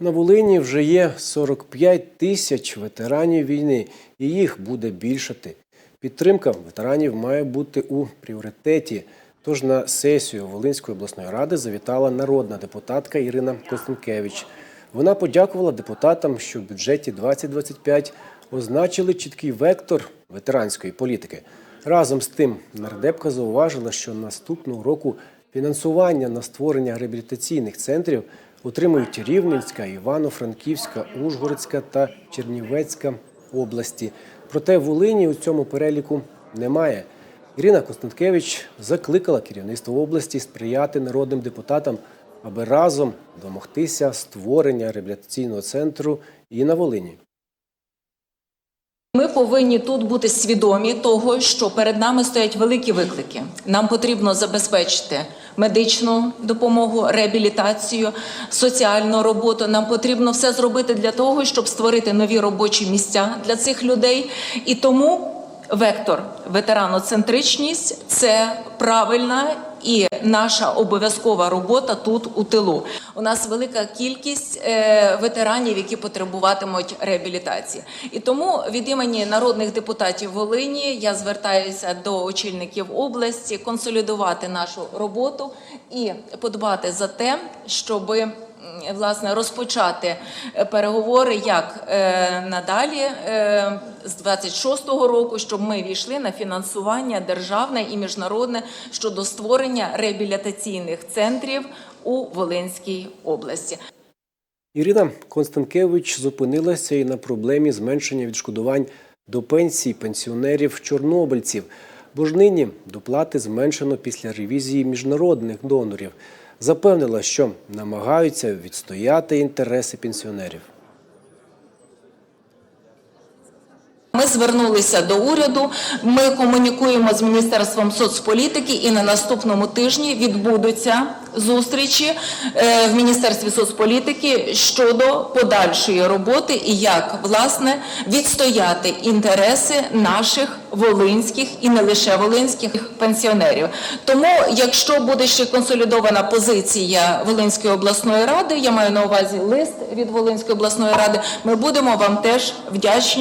На Волині вже є 45 тисяч ветеранів війни, і їх буде більшати. Підтримка ветеранів має бути у пріоритеті. Тож на сесію Волинської обласної ради завітала народна депутатка Ірина Костенкевич. Вона подякувала депутатам, що в бюджеті 2025 означили чіткий вектор ветеранської політики. Разом з тим, нардепка зауважила, що наступного року фінансування на створення реабілітаційних центрів отримують Рівненська, Івано-Франківська, Ужгородська та Чернівецька області. Проте Волині у цьому переліку немає. Ірина Костенкевич закликала керівництво області сприяти народним депутатам, аби разом домогтися створення реабілітаційного центру і на Волині. Повинні тут бути свідомі того, що перед нами стоять великі виклики. Нам потрібно забезпечити медичну допомогу, реабілітацію, соціальну роботу. Нам потрібно все зробити для того, щоб створити нові робочі місця для цих людей. І тому вектор ветераноцентричність це правильна і наша обов'язкова робота тут у тилу. У нас велика кількість е, ветеранів, які потребуватимуть реабілітації. І тому від імені народних депутатів Волині я звертаюся до очільників області консолідувати нашу роботу і подбати за те, щоби власне розпочати е, переговори як е, надалі е, з 26-го року, щоб ми війшли на фінансування державне і міжнародне щодо створення реабілітаційних центрів у Волинській області. Ірина Констанкевич зупинилася і на проблемі зменшення відшкодувань до пенсій пенсіонерів-чорнобильців, бо ж нині доплати зменшено після ревізії міжнародних донорів. Запевнила, що намагаються відстояти інтереси пенсіонерів. Ми звернулися до уряду. Ми комунікуємо з міністерством соцполітики, і на наступному тижні відбудуться зустрічі е, в міністерстві соцполітики щодо подальшої роботи і як власне відстояти інтереси наших волинських і не лише волинських пенсіонерів. Тому, якщо буде ще консолідована позиція Волинської обласної ради, я маю на увазі лист від Волинської обласної ради, ми будемо вам теж вдячні.